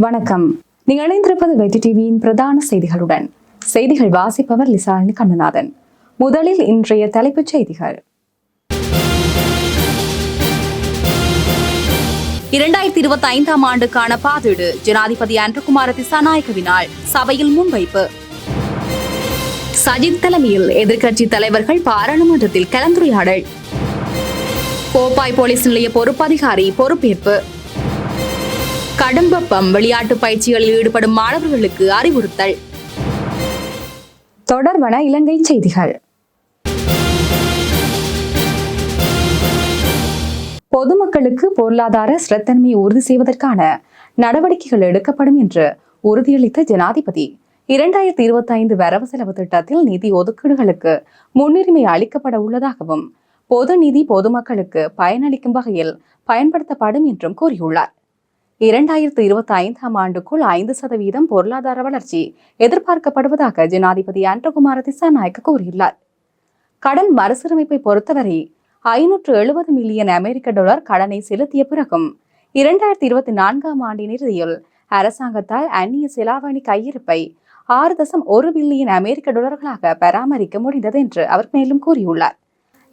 வணக்கம். நீங்கள் இணைந்திருப்பது வெற்றி டிவியின் பிரதான செய்திகளுடன். செய்திகள் வாசிப்பவர் லிசாலினி கண்ணநாதன். முதலில் இன்றைய தலைப்புச் செய்திகள். இரண்டாயிரத்தி இருபத்தி ஐந்தாம் ஆண்டுக்கான பாதீடு ஜனாதிபதி அன்றகுமார திசாநாயகவினால் சபையில் முன்வைப்பு. சஜித் தலைமையில் எதிர்க்கட்சி தலைவர்கள் பாராளுமன்றத்தில் கலந்துரையாடல். கோப்பாய் போலீஸ் நிலைய பொறுப்பதிகாரி பொறுப்பேற்பு. கடம்பப்பம் விளையாட்டு பயிற்சிகளில் ஈடுபடும் மாணவர்களுக்கு அறிவுறுத்தல். தொடர்வன இலங்கை செய்திகள். பொதுமக்களுக்கு பொருளாதார ஸ்திரத்தன்மையை உறுதி செய்வதற்கான நடவடிக்கைகள் எடுக்கப்படும் என்று உறுதியளித்த ஜனாதிபதி இரண்டாயிரத்தி இருபத்தி ஐந்து வரவு செலவு திட்டத்தில் நிதி ஒதுக்கீடுகளுக்கு முன்னுரிமை அளிக்கப்பட உள்ளதாகவும் பொது நிதி பொதுமக்களுக்கு பயனளிக்கும் வகையில் பயன்படுத்தப்படும் என்றும் கூறியுள்ளார். இரண்டாயிரத்து இருபத்தி ஐந்தாம் ஆண்டுக்குள் ஐந்து சதவீதம் பொருளாதார வளர்ச்சி எதிர்பார்க்கப்படுவதாக ஜனாதிபதி அன்றகுமார திசாநாயக்க கூறியுள்ளார். கடன் மறுசீரமைப்பை பொறுத்தவரை ஐநூற்று எழுபது மில்லியன் அமெரிக்க டாலர் கடனை செலுத்திய பிறகும் இரண்டாயிரத்தி இருபத்தி நான்காம் ஆண்டின் இறுதியில் அரசாங்கத்தால் அந்நிய செலாவணி கையிருப்பை ஆறு தசம் ஒரு பில்லியன் அமெரிக்க டாலர்களாக பராமரிக்க முடிந்தது என்று அவர் மேலும் கூறியுள்ளார்.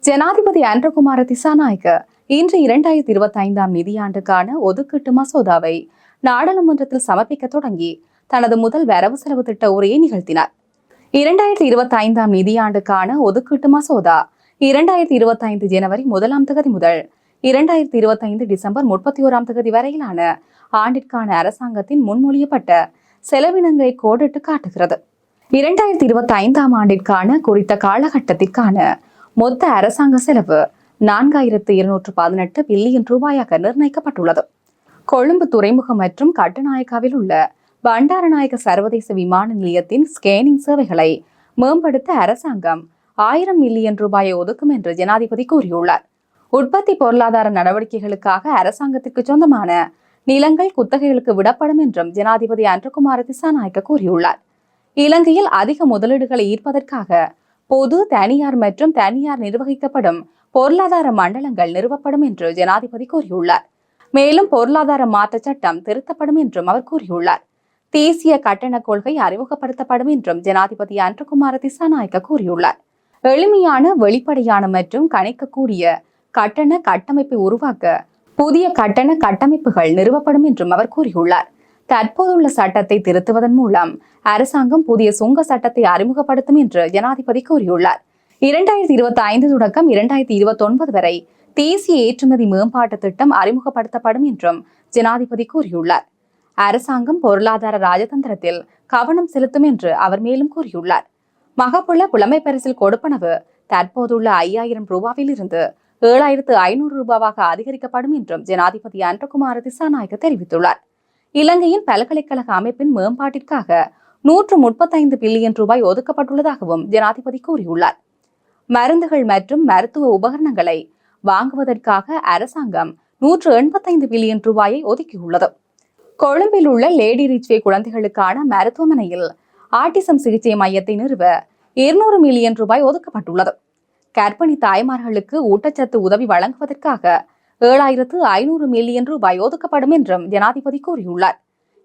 ஜனாதிபதி அன்றகுமார திசாநாயக்க இன்று இரண்டாயிரத்தி இருபத்தி ஐந்தாம் நிதியாண்டுக்கான ஒதுக்கீட்டு மசோதாவை நாடாளுமன்றத்தில் சமர்ப்பிக்க தொடங்கி தனது முதல் வரவு செலவு திட்ட உரையை நிகழ்த்தினார். இரண்டாயிரத்தி இருபத்தி ஐந்தாம் நிதியாண்டுக்கான ஒதுக்கீட்டு மசோதா இரண்டாயிரத்தி இருபத்தி ஐந்து ஜனவரி முதலாம் தகுதி முதல் இரண்டாயிரத்தி இருபத்தி ஐந்து டிசம்பர் முப்பத்தி ஓராம் தகுதி வரையிலான ஆண்டிற்கான அரசாங்கத்தின் முன்மொழியப்பட்ட செலவினங்களை கோடிட்டு காட்டுகிறது. இரண்டாயிரத்தி இருபத்தி ஐந்தாம் ஆண்டிற்கான குறித்த காலகட்டத்திற்கான மொத்த அரசாங்க செலவு நான்காயிரத்து இருநூற்று பதினெட்டு பில்லியன் ரூபாயாக நிர்ணயிக்கப்பட்டுள்ளது. கொழும்பு துறைமுகம் மற்றும் கட்டுநாயக்காவில் உள்ள பண்டாரநாயக்க சர்வதேச விமான நிலையத்தின் ஸ்கேனிங் சேவைகளை மேம்படுத்த அரசாங்கம் ஆயிரம் மில்லியன் ரூபாயை ஒதுக்கும் என்று ஜனாதிபதி கூறியுள்ளார். உற்பத்தி பொருளாதார நடவடிக்கைகளுக்காக அரசாங்கத்திற்கு சொந்தமான நிலங்கள் குத்தகைகளுக்கு விடப்படும் என்றும் ஜனாதிபதி அன்றகுமார திசாநாயக்க கூறியுள்ளார். இலங்கையில் அதிக முதலீடுகளை ஈர்ப்பதற்காக பொது தனியார் மற்றும் தனியார் நிர்வகிக்கப்படும் பொருளாதார மண்டலங்கள் நிறுவப்படும் என்று ஜனாதிபதி கூறியுள்ளார். மேலும் பொருளாதார மாற்ற சட்டம் திருத்தப்படும் என்றும் அவர் கூறியுள்ளார். தேசிய கட்டண கொள்கை அறிமுகப்படுத்தப்படும் என்றும் ஜனாதிபதி அன்றகுமார திசாநாயக்க கூறியுள்ளார். எளிமையான வெளிப்படையான மற்றும் கணிக்கக்கூடிய கட்டண கட்டமைப்பை உருவாக்க புதிய கட்டண கட்டமைப்புகள் நிறுவப்படும் என்றும் அவர் கூறியுள்ளார். தற்போதுள்ள சட்டத்தை திருத்துவதன் மூலம் அரசாங்கம் புதிய சுங்க சட்டத்தை அறிமுகப்படுத்தும் என்று ஜனாதிபதி கூறியுள்ளார். இரண்டாயிரத்தி இருபத்தி ஐந்து தொடக்கம் இரண்டாயிரத்தி இருபத்தி ஒன்பது வரை தேசிய ஏற்றுமதி மேம்பாட்டு திட்டம் அறிமுகப்படுத்தப்படும் என்றும் ஜனாதிபதி கூறியுள்ளார். அரசாங்கம் பொருளாதார ராஜதந்திரத்தில் கவனம் செலுத்தும் என்று அவர் மேலும் கூறியுள்ளார். மகப்புள்ள புலமை பரிசில் கொடுப்பனவு தற்போதுள்ள ஐயாயிரம் ரூபாவில் இருந்து ஏழாயிரத்து ஐநூறு ரூபாவாக அதிகரிக்கப்படும் என்றும் ஜனாதிபதி அன்றகுமார திசாநாயக்க தெரிவித்துள்ளார். இலங்கையின் பல்கலைக்கழக அமைப்பின் மேம்பாட்டிற்காக நூற்று முப்பத்தைந்து பில்லியன் ரூபாய் ஒதுக்கப்பட்டுள்ளதாகவும் ஜனாதிபதி கூறியுள்ளார். மருந்துகள் மற்றும் மருத்துவ உபகரணங்களை வாங்குவதற்காக அரசாங்கம் நூற்று எண்பத்தைந்து பில்லியன் ரூபாயை ஒதுக்கியுள்ளது. கொழும்பில் உள்ள லேடி ரிச்வே குழந்தைகளுக்கான மருத்துவமனையில் ஆட்டிசம் சிகிச்சை மையத்தை நிறுவ இருநூறு மில்லியன் ரூபாய் ஒதுக்கப்பட்டுள்ளது. கர்ப்பிணி தாய்மார்களுக்கு ஊட்டச்சத்து உதவி வழங்குவதற்காக ஏழாயிரத்து ஐநூறு மில்லியன் ரூபாய் ஒதுக்கப்படும் என்றும் ஜனாதிபதி கூறியுள்ளார்.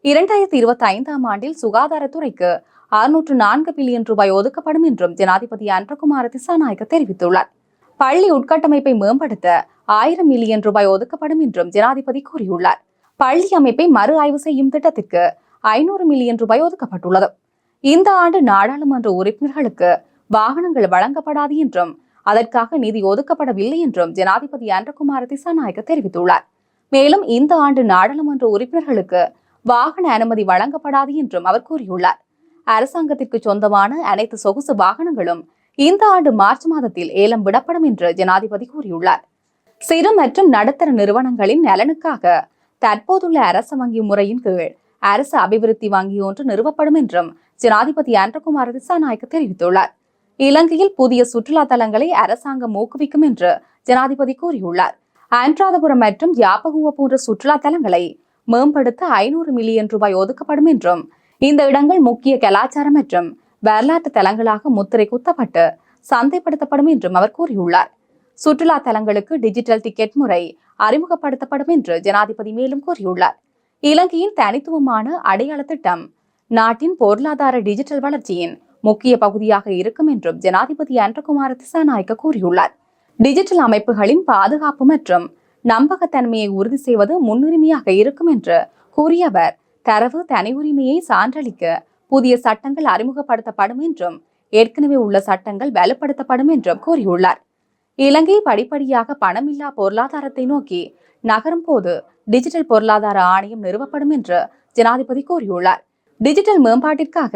இரண்டாயிரத்தி இருபத்தி ஐந்தாம் ஆண்டில் சுகாதாரத்துறைக்கு அறுநூற்று நான்கு பில்லியன் ரூபாய் ஒதுக்கப்படும் என்றும் ஜனாதிபதி அன்றகுமார திசாநாயக்க தெரிவித்துள்ளார். பள்ளி உட்கட்டமைப்பை மேம்படுத்த ஆயிரம் மில்லியன் ரூபாய் ஒதுக்கப்படும் என்றும் ஜனாதிபதி கூறியுள்ளார். பள்ளி அமைப்பை மறு ஆய்வு செய்யும் திட்டத்திற்கு ஐநூறு மில்லியன் ரூபாய் ஒதுக்கப்பட்டுள்ளது. இந்த ஆண்டு நாடாளுமன்ற உறுப்பினர்களுக்கு வாகனங்கள் வழங்கப்படாது என்றும் அதற்காக நிதி ஒதுக்கப்படவில்லை என்றும் ஜனாதிபதி அன்றகுமார திசாநாயக்க தெரிவித்துள்ளார். மேலும் இந்த ஆண்டு நாடாளுமன்ற உறுப்பினர்களுக்கு வாகன அனுமதி வழங்கப்படாது என்றும் அவர் கூறியுள்ளார். அரசாங்கத்திற்கு சொந்தமான அனைத்து சொகுசு வாகனங்களும் இந்த ஆண்டு மார்ச் மாதத்தில் ஏலம் விடப்படும் என்று ஜனாதிபதி கூறியுள்ளார். சிறு மற்றும் நடுத்தர நிறுவனங்களின் நலனுக்காக தற்போதுள்ள அரசு வங்கி முறையின் கீழ் அரசு அபிவிருத்தி வங்கி ஒன்று நிறுவப்படும் என்றும் ஜனாதிபதி அன்றகுமார் திசாநாயக்க தெரிவித்துள்ளார். இலங்கையில் புதிய சுற்றுலா தலங்களை அரசாங்கம் ஊக்குவிக்கும் என்று ஜனாதிபதி கூறியுள்ளார். ஆன்றாதபுரம் மற்றும் யாப்பகுவ போன்ற சுற்றுலா தலங்களை மேம்படுத்த ஐநூறு மில்லியன் ரூபாய் ஒதுக்கப்படும் என்றும் இந்த இடங்கள் முக்கிய கலாச்சாரம் மற்றும் வரலாற்று தலங்களாக முத்திரை குத்தப்பட்டு சந்தைப்படுத்தப்படும் என்றும் அவர் கூறியுள்ளார். சுற்றுலா தலங்களுக்கு டிஜிட்டல் டிக்கெட் முறை அறிமுகப்படுத்தப்படும் என்று ஜனாதிபதி மேலும் கூறியுள்ளார். இலங்கையின் தனித்துவமான அடையாள திட்டம் நாட்டின் பொருளாதார டிஜிட்டல் வளர்ச்சியின் முக்கிய பகுதியாக இருக்கும் என்றும் ஜனாதிபதி அன்றகுமார திசாநாயக்க கூறியுள்ளார். டிஜிட்டல் அமைப்புகளின் பாதுகாப்பு மற்றும் நம்பகத்தன்மையை உறுதி செய்வது முன்னுரிமையாக இருக்கும் என்று கூறிய அவர் தரவு தனி உரிமையை சான்றளிக்க புதிய சட்டங்கள் அறிமுகப்படுத்தப்படும் என்றும் ஏற்கனவே உள்ள சட்டங்கள் வலுப்படுத்தப்படும் என்றும் கூறியுள்ளார். இலங்கை படிப்படியாக பணமில்லா பொருளாதாரத்தை நோக்கி நகரும் போது டிஜிட்டல் பொருளாதார ஆணையம் நிறுவப்படும் என்று ஜனாதிபதி கூறியுள்ளார். டிஜிட்டல் மேம்பாட்டிற்காக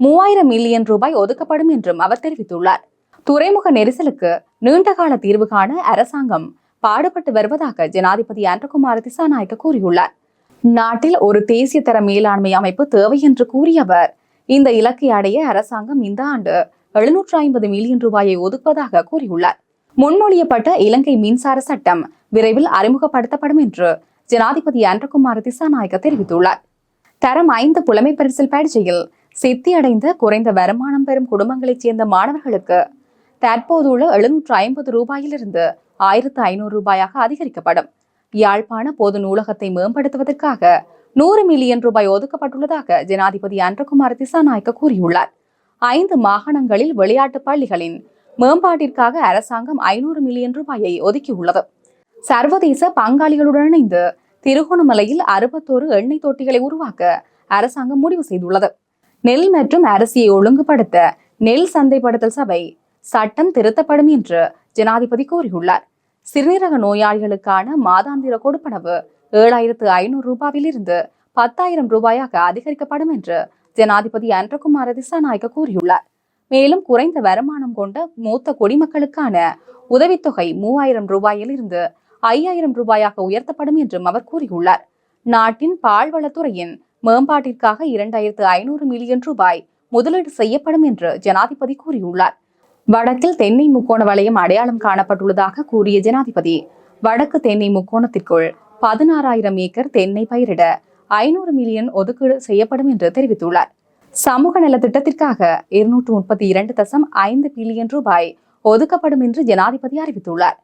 மூவாயிரம் மில்லியன் ரூபாய் ஒதுக்கப்படும் என்றும் அவர் தெரிவித்துள்ளார். துறைமுக நெரிசலுக்கு நீண்டகால தீர்வு காண அரசாங்கம் பாடுபட்டு வருவதாக ஜனாதிபதி அன்றகுமார திசாநாயக்க கூறியுள்ளார். நாட்டில் ஒரு தேசிய தர மேலாண்மை அமைப்பு தேவை என்று கூறிய அவர் இந்த இலக்கை அடைய அரசாங்கம் இந்த ஆண்டு எழுநூற்று ஐம்பது மில்லியன் ரூபாயை ஒதுக்குவதாக கூறியுள்ளார். முன்மொழியப்பட்ட இலங்கை மின்சார சட்டம் விரைவில் அறிமுகப்படுத்தப்படும் என்று ஜனாதிபதி அன்றகுமார் திசாநாயக்க தெரிவித்துள்ளார். தரம் ஐந்து புலமை பரிசில் பரீட்சையில் சித்தியடைந்த குறைந்த வருமானம் பெறும் குடும்பங்களைச் சேர்ந்த மாணவர்களுக்கு தற்போதுள்ள எழுநூற்று ஐம்பது ரூபாயிலிருந்து ஆயிரத்து ஐநூறு ரூபாயாக அதிகரிக்கப்படும். யாழ்ப்பாண பொது நூலகத்தை மேம்படுத்துவதற்காக நூறு மில்லியன் ரூபாய் ஒதுக்கப்பட்டுள்ளதாக ஜனாதிபதி அன்றகுமார் திசாநாயக்க கூறியுள்ளார். ஐந்து மாகாணங்களில் விளையாட்டு பள்ளிகளின் மேம்பாட்டிற்காக அரசாங்கம் ஐநூறு மில்லியன் ரூபாயை ஒதுக்கியுள்ளது. சர்வதேச பங்காளிகளுடன் இணைந்து திருகோணமலையில் அறுபத்தோரு எண்ணெய் தொட்டிகளை உருவாக்க அரசாங்கம் முடிவு செய்துள்ளது. நெல் மற்றும் அரிசியை ஒழுங்குபடுத்த நெல் சந்தைப்படுத்தல் சபை சட்டம் திருத்தப்படும் என்று ஜனாதிபதி கூறியுள்ளார். சிறுநீரக நோயாளிகளுக்கான மாதாந்திர கொடுப்பனவு ஏழாயிரத்து ஐநூறு ரூபாயிலிருந்து பத்தாயிரம் ரூபாயாக அதிகரிக்கப்படும் என்று ஜனாதிபதி அன்றகுமார திசாநாயக்க கூறியுள்ளார். மேலும் குறைந்த வருமானம் கொண்ட மூத்த குடிமக்களுக்கான உதவித்தொகை மூவாயிரம் ரூபாயிலிருந்து ஐயாயிரம் ரூபாயாக உயர்த்தப்படும் என்றும் அவர் கூறியுள்ளார். நாட்டின் பால்வளத்துறையின் மேம்பாட்டிற்காக இரண்டாயிரத்து ஐநூறு மில்லியன் ரூபாய் முதலீடு செய்யப்படும் என்று ஜனாதிபதி கூறியுள்ளார். வடக்கில் தென்னை முக்கோண வளையம் அடையாளம் காணப்பட்டுள்ளதாக கூறிய ஜனாதிபதி வடக்கு தென்னை முக்கோணத்திற்குள் பதினாறாயிரம் ஏக்கர் தென்னை பயிரிட ஐநூறு மில்லியன் ஒதுக்கீடு செய்யப்படும் என்று தெரிவித்துள்ளார். சமூக நல திட்டத்திற்காக இருநூற்று முப்பத்தி இரண்டு தசம் ஐந்து பில்லியன் ரூபாய் ஒதுக்கப்படும் என்று ஜனாதிபதி அறிவித்துள்ளார்.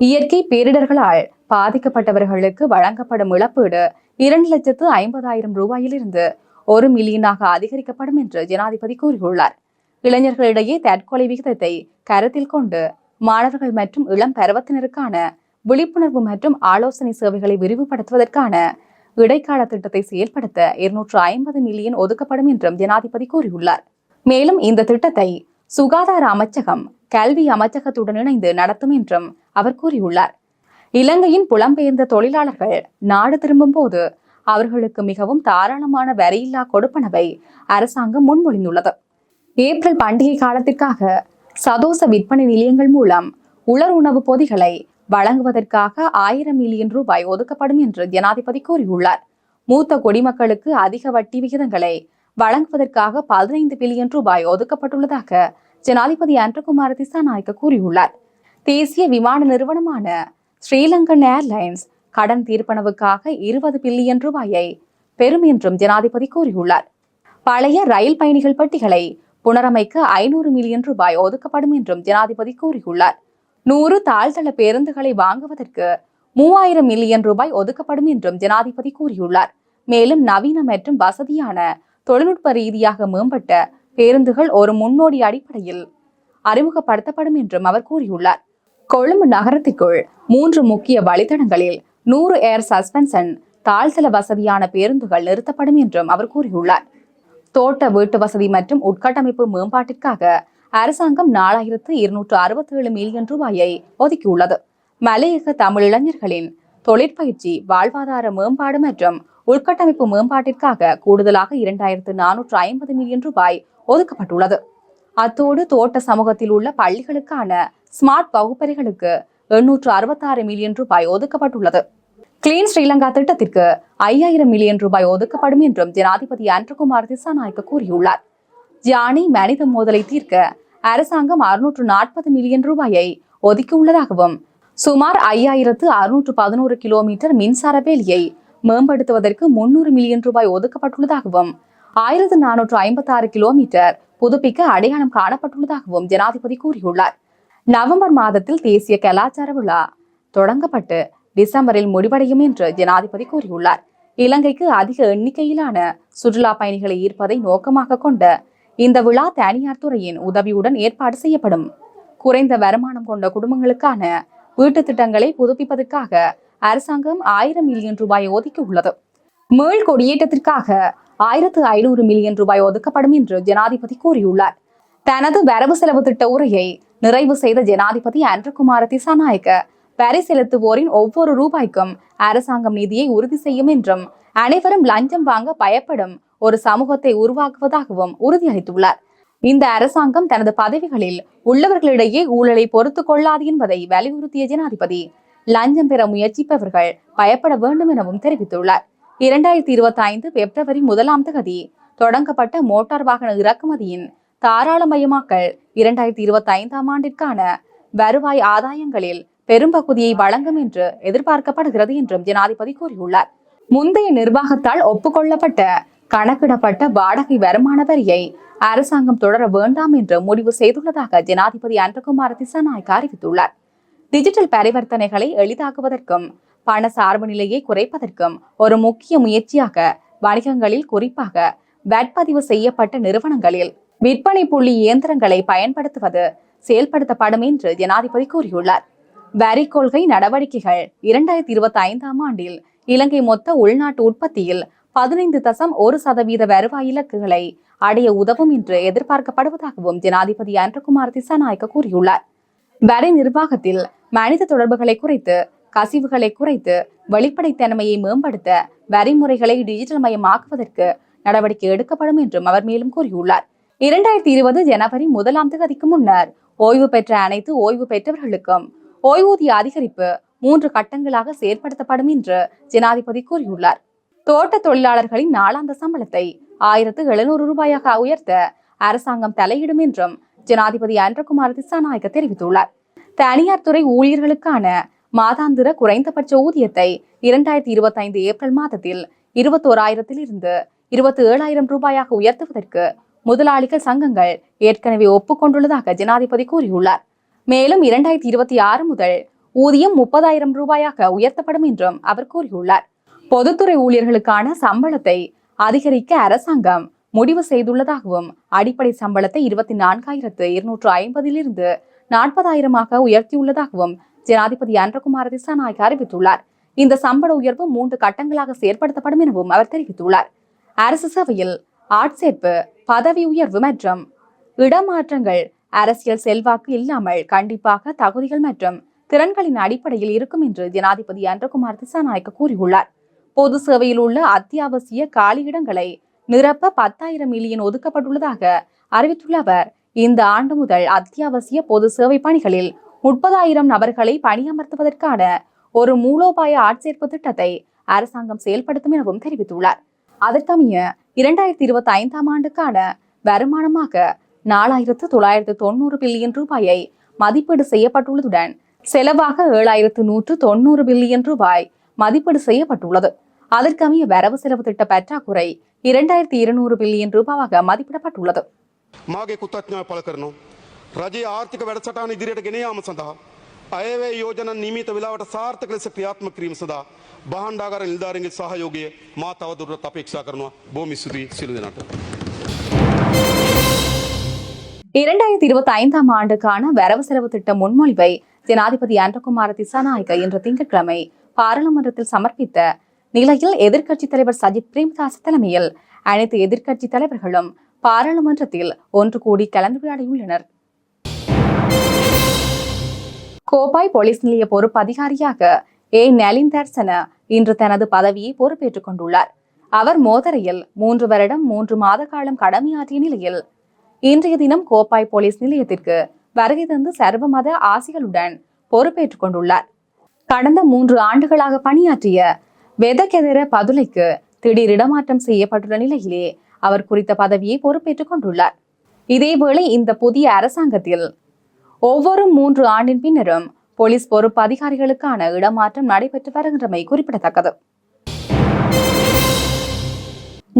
இயற்கை பேரிடர்களால் பாதிக்கப்பட்டவர்களுக்கு வழங்கப்படும் இழப்பீடு இரண்டு லட்சத்து ஐம்பதாயிரம் ரூபாயிலிருந்து ஒரு மில்லியனாக அதிகரிக்கப்படும் என்று ஜனாதிபதி கூறியுள்ளார். இளைஞர்களிடையே தற்கொலை விகிதத்தை கருத்தில் கொண்டு மாணவர்கள் மற்றும் இளம் பருவத்தினருக்கான விழிப்புணர்வு மற்றும் ஆலோசனை சேவைகளை விரிவுபடுத்துவதற்கான இடைக்கால திட்டத்தை செயல்படுத்த இருநூற்று ஐம்பது மில்லியன் ஒதுக்கப்படும் என்றும் ஜனாதிபதி கூறியுள்ளார். மேலும் இந்த திட்டத்தை சுகாதார அமைச்சகம் கல்வி அமைச்சகத்துடன் இணைந்து நடத்தும் என்றும் அவர் கூறியுள்ளார். இலங்கையின் புலம்பெயர்ந்த தொழிலாளர்கள் நாடு திரும்பும் போது அவர்களுக்கு மிகவும் தாராளமான வரியில்லா கொடுப்பனவை அரசாங்கம் முன்மொழிந்துள்ளது. ஏப்ரல் பண்டிகை காலத்திற்காக சதோச விற்பனை நிலையங்கள் மூலம் உலர் உணவு பொதிகளை வழங்குவதற்காக ஆயிரம் மில்லியன் ரூபாய் ஒதுக்கப்படும் என்று ஜனாதிபதி கூறியுள்ளார். மூத்த குடிமக்களுக்கு அதிக வட்டி விகிதங்களை வழங்குவதற்காக பதினைந்து பில்லியன் ரூபாய் ஒதுக்கப்பட்டுள்ளதாக ஜனாதிபதி அன்றகுமார் திசாநாயக்க கூறியுள்ளார். தேசிய விமான நிறுவனமான ஸ்ரீலங்கன் ஏர்லைன்ஸ் கடன் தீர்ப்பனவுக்காக இருபது பில்லியன் ரூபாயை பெறும் என்றும் ஜனாதிபதி கூறியுள்ளார். பழைய ரயில் பயணிகள் பட்டிகளை புனரமைக்க ஐநூறு மில்லியன் ரூபாய் ஒதுக்கப்படும் என்றும் ஜனாதிபதி கூறியுள்ளார். நூறு தாழ்தள பேருந்துகளை வாங்குவதற்கு மூவாயிரம் மில்லியன் ரூபாய் ஒதுக்கப்படும் என்றும் ஜனாதிபதி கூறியுள்ளார். மேலும் நவீன மற்றும் வசதியான தொழில்நுட்ப ரீதியாக மேம்பட்ட பேருந்துகள் ஒரு முன்னோடி அடிப்படையில் அறிமுகப்படுத்தப்படும் என்றும் அவர் கூறியுள்ளார். கொழும்பு நகரத்திற்குள் மூன்று முக்கிய வழித்தடங்களில் நூறு ஏர் சஸ்பென்ஷன் தாழ்தள வசதியான பேருந்துகள் நிறுத்தப்படும் என்றும் அவர் கூறியுள்ளார். தோட்ட வீட்டு வசதி மற்றும் உட்கட்டமைப்பு மேம்பாட்டிற்காக அரசாங்கம் நாலாயிரத்து இருநூற்று அறுபத்தேழு மில்லியன் ரூபாயை ஒதுக்கியுள்ளது. மலையக தமிழ் இளைஞர்களின் தொழிற்பயிற்சி வாழ்வாதார மேம்பாடு மற்றும் உள்கட்டமைப்பு மேம்பாட்டிற்காக கூடுதலாக இரண்டாயிரத்து நானூற்று ஐம்பது மில்லியன் ரூபாய் ஒதுக்கப்பட்டுள்ளது. அத்தோடு தோட்ட சமூகத்தில் உள்ள பள்ளிகளுக்கான ஸ்மார்ட் வகுப்பறைகளுக்கு எண்ணூற்று அறுபத்தாறு மில்லியன் ரூபாய் ஒதுக்கப்பட்டுள்ளது. கிளீன் ஸ்ரீலங்கா திட்டத்திற்கு ஐயாயிரம் மில்லியன் ரூபாய் ஒதுக்கப்படும் என்றும் ஜனாதிபதி அன்றகுமார் திசாநாயக்க கூறியுள்ளார். ஜானி மனித மோதலை தீர்க்க அரசாங்கம் அறுநூற்று நாற்பது மில்லியன் ரூபாயை ஒதுக்கியுள்ளதாகவும் சுமார் ஐயாயிரத்து அறுநூற்று பதினோரு கிலோமீட்டர் மின்சார வேலியை மேம்படுத்துவதற்கு முன்னூறு மில்லியன் ரூபாய் ஒதுக்கப்பட்டுள்ளதாகவும் ஆயிரத்து நானூற்று ஐம்பத்தி ஆறு கிலோமீட்டர் புதுப்பிக்க அடையாளம் காணப்பட்டுள்ளதாகவும் ஜனாதிபதி கூறியுள்ளார். நவம்பர் மாதத்தில் தேசிய கலாச்சார விழா தொடங்கப்பட்டு டிசம்பரில் முடிவடையும் என்று ஜனாதிபதி கூறியுள்ளார். இலங்கைக்கு அதிக எண்ணிக்கையிலான சுற்றுலா பயணிகளை ஈர்ப்பதை நோக்கமாக கொண்ட இந்த விழா தனியார் துறையின் உதவியுடன் ஏற்பாடு செய்யப்படும். குறைந்த வருமானம் கொண்ட குடும்பங்களுக்கான வீட்டுத் திட்டங்களை புதுப்பிப்பதற்காக அரசாங்கம் ஆயிரம் மில்லியன் ரூபாய் ஒதுக்கி உள்ளது மீள் கொடியேற்றத்திற்காக ஆயிரத்து ஐநூறு மில்லியன் ரூபாய் ஒதுக்கப்படும் என்று ஜனாதிபதி கூறியுள்ளார். தனது வரவு செலவு திட்ட உரையை நிறைவு செய்த ஜனாதிபதி அன்றகுமார திசாநாயக்க வரி செலுத்துவோரின் ஒவ்வொரு ரூபாய்க்கும் அரசாங்கம் நிதியை உறுதி செய்யும் என்றும் அனைவரும் லஞ்சம் வாங்க பயப்படும் ஒரு சமூகத்தை உருவாக்குவதாகவும் உறுதியளித்துள்ளார். இந்த அரசாங்கம் தனது பதவிகளில் உள்ளவர்களிடையே ஊழலை பொறுத்து கொள்ளாது என்பதை வலியுறுத்திய ஜனாதிபதி லஞ்சம் பெற முயற்சிப்பவர்கள் பயப்பட வேண்டும் எனவும் தெரிவித்துள்ளார். இரண்டாயிரத்தி இருபத்தி ஐந்து பிப்ரவரி முதலாம் தேதி தொடங்கப்பட்ட மோட்டார் வாகன இறக்குமதியின் தாராளமயமாக்கல் இரண்டாயிரத்தி இருபத்தி ஐந்தாம் ஆண்டிற்கான வருவாய் ஆதாயங்களில் பெரும்பகுதியை வழங்கும் என்று எதிர்பார்க்கப்படுகிறது என்றும் ஜனாதிபதி கூறியுள்ளார். முந்தைய நிர்வாகத்தால் ஒப்புக்கொள்ளப்பட்ட கணக்கிடப்பட்ட வாடகை வருமான வரியை அரசாங்கம் தொடர வேண்டாம் என்று முடிவு செய்துள்ளதாக ஜனாதிபதி அன்றகுமார திசாநாயக் அறிவித்துள்ளார். டிஜிட்டல் பரிவர்த்தனைகளை எளிதாக்குவதற்கும் பண சார்பு நிலையை குறைப்பதற்கும் ஒரு முக்கிய முயற்சியாக வணிகங்களில் குறிப்பாக வட்பதிவு செய்யப்பட்ட நிறுவனங்களில் விற்பனை புள்ளி இயந்திரங்களை பயன்படுத்துவது செயல்படுத்தப்படும் என்று ஜனாதிபதி கூறியுள்ளார். வரி கொள்கை நடவடிக்கைகள் இரண்டாயிரத்தி இருபத்தி ஐந்தாம் ஆண்டில் இலங்கை மொத்த உள்நாட்டு உற்பத்தியில் பதினைந்து தசம் ஒரு சதவீத வருவாய் இலக்குகளை அடைய உதவும் என்று எதிர்பார்க்கப்படுவதாகவும் ஜனாதிபதி அன்றகுமார் திசாநாயக்க கூறியுள்ளார். வரி நிர்வாகத்தில் மனித தொடர்புகளை குறைத்து கசிவுகளை குறைத்து வெளிப்படைத்தன்மையை மேம்படுத்த வரிமுறைகளை டிஜிட்டல் மயமாக்குவதற்கு நடவடிக்கை எடுக்கப்படும் என்றும் அவர் மேலும் கூறியுள்ளார். இரண்டாயிரத்தி இருபது ஜனவரி முதலாம் தேதிக்கு முன்னர் ஓய்வு பெற்ற அனைத்து ஓய்வு பெற்றவர்களுக்கும் ஓய்வூதிய அதிகரிப்பு மூன்று கட்டங்களாக செயற்படுத்தப்படும் என்று ஜனாதிபதி கூறியுள்ளார். தோட்ட தொழிலாளர்களின் நாளாந்த சம்பளத்தை ஆயிரத்து எழுநூறு ரூபாயாக உயர்த்த அரசாங்கம் தலையிடும் என்றும் ஜனாதிபதி அன்றகுமார் திசாநாயக்க தெரிவித்துள்ளார். தனியார் துறை ஊழியர்களுக்கான மாதாந்திர குறைந்தபட்ச ஊதியத்தை இரண்டாயிரத்தி இருபத்தி ஐந்து ஏப்ரல் மாதத்தில் இருபத்தோராயிரத்தில் இருந்து இருபத்தி ஏழாயிரம் ரூபாயாக உயர்த்துவதற்கு முதலாளிகள் சங்கங்கள் ஏற்கனவே ஒப்புக்கொண்டுள்ளதாக ஜனாதிபதி கூறியுள்ளார். மேலும் இரண்டாயிரத்தி இருபத்தி ஆறு முதல் ஊதியம் முப்பதாயிரம் ரூபாயாக உயர்த்தப்படும் என்றும் அவர் கூறியுள்ளார். பொதுத்துறை ஊழியர்களுக்கான சம்பளத்தை அதிகரிக்க அரசாங்கம் முடிவு செய்துள்ளதாகவும் அடிப்படை சம்பளத்தை இருபத்தி நான்காயிரத்து இருநூற்று ஐம்பதிலிருந்து நாற்பதாயிரமாக உயர்த்தியுள்ளதாகவும் ஜனாதிபதி அன்றகுமார திசாநாயக் அறிவித்துள்ளார். இந்த சம்பள உயர்வு மூன்று கட்டங்களாக செயற்படுத்தப்படும் எனவும் அவர் தெரிவித்துள்ளார். அரசு சபையில் ஆட்சேர்ப்பு பதவி உயர்வு மற்றும் இடமாற்றங்கள் அரசியல் செல்வாக்கு இல்லாமல் கண்டிப்பாக தகுதிகள் மற்றும் திறன்களின் அடிப்படையில் இருக்கும் என்று ஜனாதிபதி அன்றகுமார் திசாநாயக்க கூறியுள்ளார். பொது சேவையில் உள்ள அத்தியாவசிய காலியிடங்களை நிரப்ப பத்தாயிரம் மில்லியன் ஒதுக்கப்பட்டுள்ளதாக அறிவித்துள்ள அவர் இந்த ஆண்டு முதல் அத்தியாவசிய பொது சேவை பணிகளில் முப்பதாயிரம் நபர்களை பணியமர்த்துவதற்கான ஒரு மூலோபாய ஆட்சேர்ப்பு திட்டத்தை அரசாங்கம் செயல்படுத்தும் எனவும் தெரிவித்துள்ளார். அதற்கமைய இரண்டாயிரத்தி இருபத்தி ஐந்தாம் ஆண்டுக்கான வருமானமாக நாலாயிரத்து தொள்ளாயிரத்து தொண்ணூறு பில்லியன் ரூபாயை மதிப்பீடு செய்யப்பட்டுள்ளதுடன் செலவாக ஏழாயிரத்து நூற்று தொண்ணூறு பில்லியன் ரூபாய் மதிப்பீடு செய்யப்பட்டுள்ளது அதற்கமைய வரவு செலவு திட்ட பற்றாக்குறை இரண்டாயிரத்தி இருநூறு பில்லியன் ரூபாவாக மதிப்பிடப்பட்டுள்ளது මාගේ කුතඥාව පල කරනවා. රජයේ ආර්ථික වැඩසටාන ඉදිරියට ගෙන යාම සඳහා. අයවැය යෝජන නිමිත වෙලාවට සාර්ථක ලෙස ක්‍රියාත්ම කිරීම සඳහා බහන්ඩාගර නිල්ධාරන්ගේ සහයෝගය මා තවදුරට අපේක්ෂා කරනවා බෝමි ස්තුතියි සිළු දෙනට. இரண்டாயிரத்தி இருபத்தி ஐந்தாம் ஆண்டுக்கான வரவு செலவு திட்ட முன்மொழிவை ஜனாதிபதி அன்றகுமார திசாநாயக்க இன்று திங்கட்கிழமை பாராளுமன்றத்தில் சமர்ப்பித்த நிலையில் எதிர்க்கட்சித் தலைவர் சஜித் பிரேமதாஸ் தலைமையில் அனைத்து எதிர்க்கட்சி தலைவர்களும் பாராளுமன்றத்தில் ஒன்று கூடி கலந்துரையாடியுள்ளனர். கோப்பாய் போலீஸ் நிலைய பொறுப்பு அதிகாரியாக ஏ. நலின் தர்சன இன்று தனது பதவியை பொறுப்பேற்றுக் கொண்டுள்ளார். அவர் மோதரையில் மூன்று வருடம் மூன்று மாத காலம் கடமையாற்றிய நிலையில் இன்றைய தினம் கோப்பாய் போலீஸ் நிலையத்திற்கு வருகை தந்து சர்வமத ஆசிகளுடன் பொறுப்பேற்றுக் கொண்டுள்ளார். கடந்த மூன்று ஆண்டுகளாக பணியாற்றிய வெதகெதர பதுலைக்கு திடீர் இடமாற்றம் செய்யப்பட்டுள்ள நிலையிலே அவர் குறித்த பதவியை பொறுப்பேற்றுக் கொண்டுள்ளார். இதேவேளை இந்த புதிய அரசாங்கத்தில் ஒவ்வொரு மூன்று ஆண்டின் பின்னரும் போலீஸ் பொறுப்பு அதிகாரிகளுக்கான இடமாற்றம் நடைபெற்று வருகின்றமை குறிப்பிடத்தக்கது.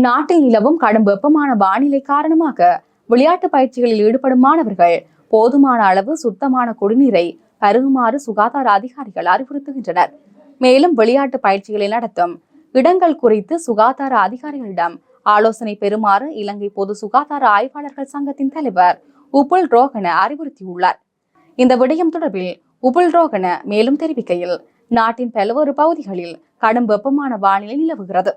நாட்டில் நிலவும் கடும் வெப்பமான வானிலை காரணமாக விளையாட்டு பயிற்சிகளில் ஈடுபடும் மாணவர்கள் போதுமான அளவு சுத்தமான குடிநீரை பருகுமாறு சுகாதார அதிகாரிகள் அறிவுறுத்துகின்றனர். மேலும் விளையாட்டு பயிற்சிகளை நடத்தும் இடங்கள் குறித்து சுகாதார அதிகாரிகளிடம் ஆலோசனை பெறுமாறு இலங்கை பொது சுகாதார ஆய்வாளர்கள் சங்கத்தின் தலைவர் உபுல் ரோகன அறிவுறுத்தியுள்ளார். இந்த விடயம் தொடர்பில் உபுல் ரோகன மேலும் தெரிவிக்கையில் நாட்டின் பல்வேறு பகுதிகளில் கடும் வெப்பமான வானிலை நிலவுகிறது.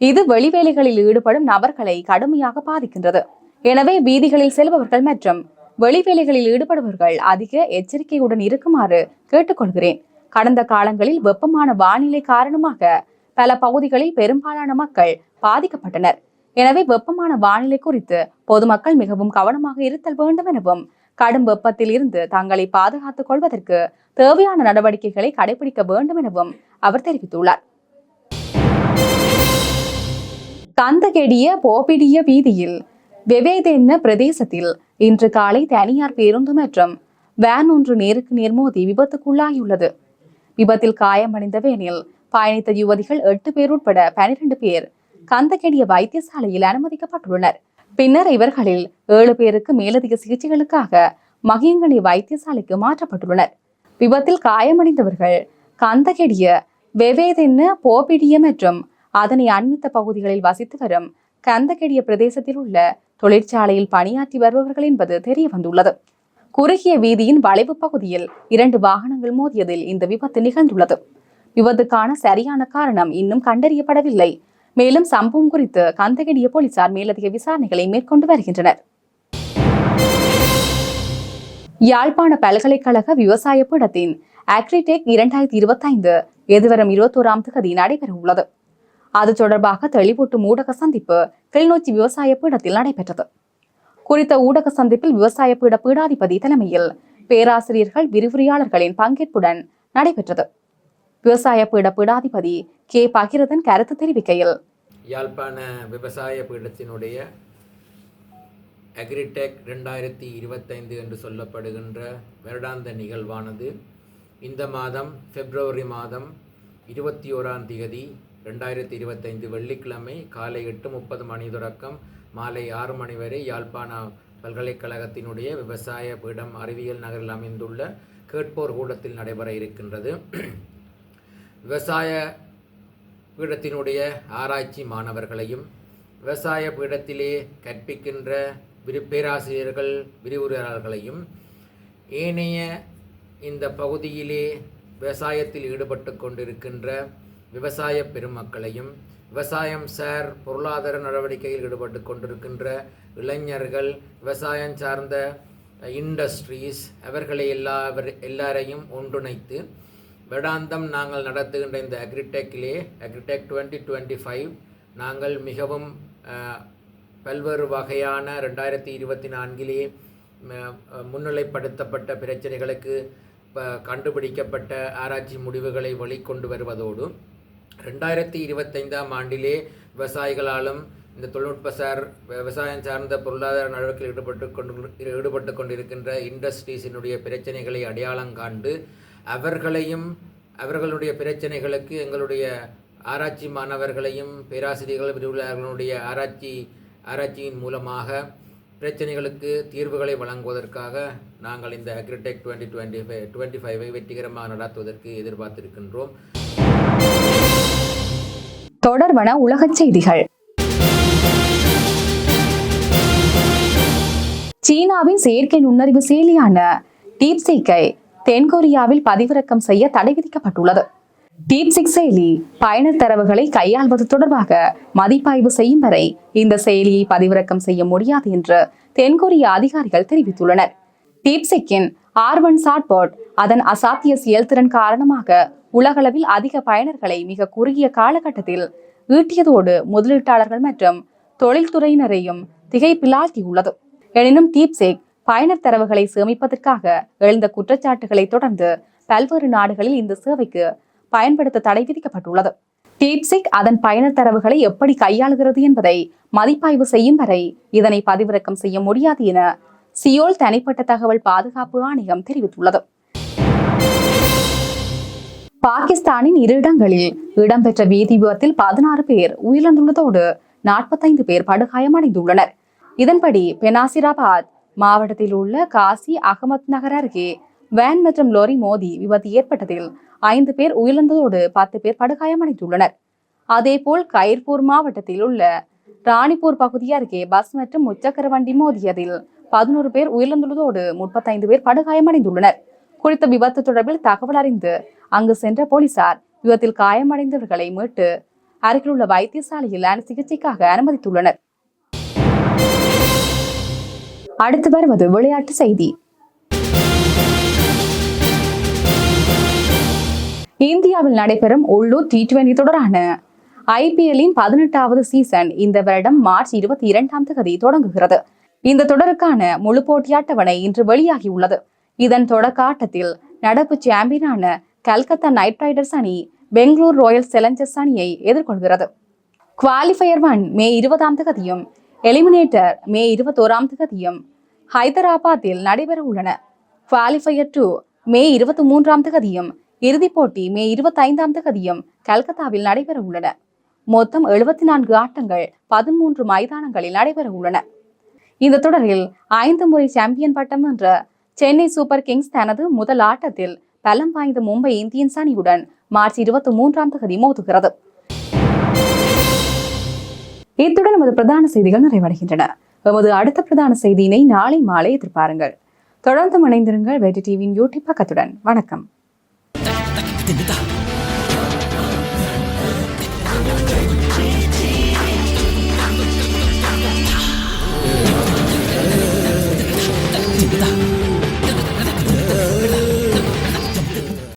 இது வெளிவேலைகளில் ஈடுபடும் நபர்களை கடுமையாக பாதிக்கின்றது. எனவே வீதிகளில் செல்பவர்கள் மற்றும் வெளிவேலைகளில் ஈடுபடுபவர்கள் அதிக எச்சரிக்கையுடன் இருக்குமாறு கேட்டுக்கொள்கிறேன். கடந்த காலங்களில் வெப்பமான வானிலை காரணமாக பல பகுதிகளில் பெரும்பாலான மக்கள் பாதிக்கப்பட்டனர். எனவே வெப்பமான வானிலை குறித்து பொதுமக்கள் மிகவும் கவனமாக இருத்தல் வேண்டும் எனவும் கடும் வெப்பத்தில் இருந்து தங்களை பாதுகாத்துக் கொள்வதற்கு தேவையான நடவடிக்கைகளை கடைபிடிக்க வேண்டும் எனவும் அவர் தெரிவித்துள்ளார். கந்தகெடிய போபிடிய வீதியில் வெவேதென்ன பிரதேசத்தில் இன்று காலை தனியார் பேருந்து மற்றும் வேன் ஒன்று நேருக்கு நேர் மோதி விபத்துக்குள்ளாகியுள்ளது. விபத்தில் காயமடைந்த வேனில் பயணித்த யுவதிகள் எட்டு பேர் உட்பட பனிரெண்டு பேர் கந்தகெடிய வைத்தியசாலையில் அனுமதிக்கப்பட்டுள்ளனர். பின்னர் இவர்களில் ஏழு பேருக்கு மேலதிக சிகிச்சைகளுக்காக மகியங்கனி வைத்தியசாலைக்கு மாற்றப்பட்டுள்ளனர். விபத்தில் காயமடைந்தவர்கள் கந்தகெடிய வெவேதென்ன போபிடிய மற்றும் அதனை அண்மித்த பகுதிகளில் வசித்து வரும் கந்தகெடிய பிரதேசத்தில் உள்ள தொழிற்சாலையில் பணியாற்றி வருபவர்கள் என்பது தெரிய வந்துள்ளது குறுகிய வீதியின் வளைவு பகுதியில் இரண்டு வாகனங்கள் மோதியதில் இந்த விபத்து நிகழ்ந்துள்ளது. விபத்துக்கான சரியான காரணம் இன்னும் கண்டறியப்படவில்லை. மேலும் சம்பவம் குறித்து கந்தகிடிய போலீசார் மேலதிக விசாரணைகளை மேற்கொண்டு வருகின்றனர். யாழ்ப்பாண பல்கலைக்கழக விவசாய பீடத்தின் அக்ரிடெக் இரண்டாயிரத்தி இருபத்தைந்து எதிர்வரும் இருபத்தோராம் தேதி நடைபெற உள்ளது அது தொடர்பாக தெளிவூட்டும் ஊடக சந்திப்பு கிளிநொச்சி விவசாய பீடத்தில் நடைபெற்றது. குறித்த ஊடக சந்திப்பில் விவசாய பீட பீடாதிபதி தலைமையில் பேராசிரியர்கள் விரிவுரையாளர்களின் பங்கேற்புடன் நடைபெற்றது. விவசாய பீட பீடாதிபதி கே. பகிரதன் கருத்து தெரிவிக்கையில் யாழ்ப்பாண விவசாய பீடத்தினுடைய அக்ரிடெக் ரெண்டாயிரத்தி இருபத்தைந்து என்று சொல்லப்படுகின்ற வருடாந்த நிகழ்வானது இந்த மாதம் பிப்ரவரி மாதம் இருபத்தி ஓராம் தேதி ரெண்டாயிரத்தி இருபத்தைந்து வெள்ளிக்கிழமை காலை எட்டு முப்பது மணி தொடக்கம் மாலை ஆறு மணி வரை யாழ்ப்பாண பல்கலைக்கழகத்தினுடைய விவசாய பீடம் அறிவியல் நகரில் அமைந்துள்ள கேட்போர் கூடத்தில் நடைபெற இருக்கின்றது. விவசாய பீடத்தினுடைய ஆராய்ச்சி மாணவர்களையும் விவசாய பீடத்திலே கற்பிக்கின்ற விரு பேராசிரியர்கள் விரிவுரையாளர்களையும் ஏனைய இந்த பகுதியிலே விவசாயத்தில் ஈடுபட்டு கொண்டிருக்கின்ற விவசாய பெருமக்களையும் விவசாயம் சார் பொருளாதார நடவடிக்கையில் ஈடுபட்டு கொண்டிருக்கின்ற இளைஞர்கள் விவசாயம் சார்ந்த இண்டஸ்ட்ரீஸ் அவர்களை எல்லாவர் எல்லாரையும் ஒன்றிணைத்து வேடாந்தம் நாங்கள் நடத்துகின்ற இந்த அக்ரிடெக்கிலே அக்ரிடெக் டுவெண்ட்டி டுவெண்ட்டி ஃபைவ் நாங்கள் மிகவும் பல்வேறு வகையான ரெண்டாயிரத்தி இருபத்தி நான்கிலே முன்னிலைப்படுத்தப்பட்ட பிரச்சனைகளுக்கு ப- கண்டுபிடிக்கப்பட்ட ஆராய்ச்சி முடிவுகளை வெளிக்கொண்டு வருவதோடு ரெண்டாயிரத்தி இருபத்தைந்தாம் ஆண்டிலே விவசாயிகளாலும் இந்த தொழில்நுட்ப சார் விவசாயம் சார்ந்த பொருளாதார நடவடிக்கையில் ஈடுபட்டு கொண்டு ஈடுபட்டு கொண்டிருக்கின்ற இண்டஸ்ட்ரீஸினுடைய பிரச்சனைகளை அடையாளம் காண்டு அவர்களையும் அவர்களுடைய பிரச்சனைகளுக்கு எங்களுடைய ஆராய்ச்சி மாணவர்களையும் பேராசிரியர்கள் விரிவுரையாளர்களுடைய ஆராய்ச்சி ஆராய்ச்சியின் மூலமாக பிரச்சனைகளுக்கு தீர்வுகளை வழங்குவதற்காக நாங்கள் இந்த agritech twenty twenty five twenty ஃபைவை வெற்றிகரமாக நடத்துவதற்கு எதிர்பார்த்திருக்கின்றோம். தொடர்வன உலகச் செய்திகள். சீனாவின் செயற்கை நுண்ணறிவு செயலியான டீப்சிக்கை தென்கொரியாவில் பதிவிறக்கம் செய்ய தடை விதிக்கப்பட்டுள்ளது. டீப்சிக் செயலி பயனர் தரவுகளை கையாள்வது தொடர்பாக மதிப்பாய்வு செய்யும் வரை இந்த செயலியை பதிவிறக்கம் செய்ய முடியாது என்று தென்கொரிய அதிகாரிகள் தெரிவித்துள்ளனர். டீப்சிக்கின் ஆர் ஒன் சாட்போர்ட் அதன் அசாத்திய செயல்திறன் காரணமாக உலகளவில் அதிக பயனர்களை மிக குறுகிய காலகட்டத்தில் ஈட்டியதோடு முதலீட்டாளர்கள் மற்றும் தொழில்துறையினரையும் திகைப்பிலாழ்த்தியுள்ளது எனினும் டீப்சேக் பயனர் தரவுகளை சேமிப்பதற்காக எழுந்த குற்றச்சாட்டுகளை தொடர்ந்து பல்வேறு நாடுகளில் இந்த சேவைக்கு பயன்படுத்த தடை விதிக்கப்பட்டுள்ளது. டீப்சிக் அதன் பயனர் தரவுகளை எப்படி கையாளுகிறது என்பதை மதிப்பாய்வு செய்யும் வரை இதனை பதிவிறக்கம் செய்ய முடியாது என சியோல் தனிப்பட்ட தகவல் பாதுகாப்பு ஆணையம் தெரிவித்துள்ளது. பாகிஸ்தானின் இரு இடங்களில் இடம்பெற்ற வீதி விபத்தில் பதினாறு பேர் உயிரிழந்துள்ளதோடு நாற்பத்தைந்து பேர் படுகாயமடைந்துள்ளனர். இதன்படி பெனாசிராபாத் மாவட்டத்தில் உள்ள காசி அகமத் நகர் அருகே வேன் மற்றும் லோரி மோதி விபத்து ஏற்பட்டதில் ஐந்து பேர் உயிரிழந்ததோடு பத்து பேர் படுகாயமடைந்துள்ளனர். அதேபோல் கயிர்பூர் மாவட்டத்தில் உள்ள ராணிப்பூர் பகுதி அருகே பஸ் மற்றும் முச்சக்கர வண்டி மோதியதில் பதினோரு பேர் உயிரிழந்துள்ளதோடு முப்பத்தைந்து பேர் படுகாயமடைந்துள்ளனர். குறித்த விபத்து தொடர்பில் தகவல் அறிந்து அங்கு சென்ற போலீசார் விபத்தில் காயமடைந்தவர்களை மீட்டு அருகிலுள்ள வைத்தியசாலையில் சிகிச்சைக்காக அனுமதித்துள்ளனர். அடுத்து வருவது விளையாட்டு செய்தி. இந்தியாவில் நடைபெறும் உள்ளூர் டி டுவெண்டி தொடரான ஐபிஎல்லின் பதினெட்டாவது சீசன் இந்த வருடம் மார்ச் இருபத்தி இரண்டாம் தேதி தொடங்குகிறது. இந்த தொடருக்கான முழு போட்டி அட்டவணை இன்று வெளியாகியுள்ளது. இதன் தொடக்க ஆட்டத்தில் நடப்பு சாம்பியனான கல்கத்தா நைட் ரைடர்ஸ் அணி பெங்களூர் ராயல் சேலஞ்சர்ஸ் அணியை எதிர்கொள்கிறது. குவாலிஃபயர் ஒன் மே இருபதாம் தேதியும் எலிமினேட்டர் மே இருபத்தோராம் தேதியும் ஹைதராபாத்தில் நடைபெற உள்ளன. குவாலிஃபயர் டூ மே இருபத்தி மூன்றாம் தேதியும் இறுதிப் போட்டி மே இருபத்தைந்தாம் தேதியும் கல்கத்தாவில் நடைபெற உள்ளன. மொத்தம் எழுபத்தி நான்கு ஆட்டங்கள் பதிமூன்று மைதானங்களில் நடைபெற உள்ளன. இந்த தொடரில் ஐந்து முறை சாம்பியன் பட்டம் என்ற சென்னை சூப்பர் கிங்ஸ் தனது முதல் ஆட்டத்தில் பலம் வாய்ந்த மும்பை இந்தியன்ஸ் அணியுடன் மார்ச் இருபத்தி மூன்றாம் தேதி மோதுகிறது. இத்துடன் நமது பிரதான செய்திகள் நிறைவடைகின்றன. எமது அடுத்த பிரதான செய்தியினை நாளை மாலை எதிர்பாருங்கள். தொடர்ந்து இணைந்திருங்கள் வெற்றி டிவியின் யூடியூப் பக்கத்துடன். வணக்கம்.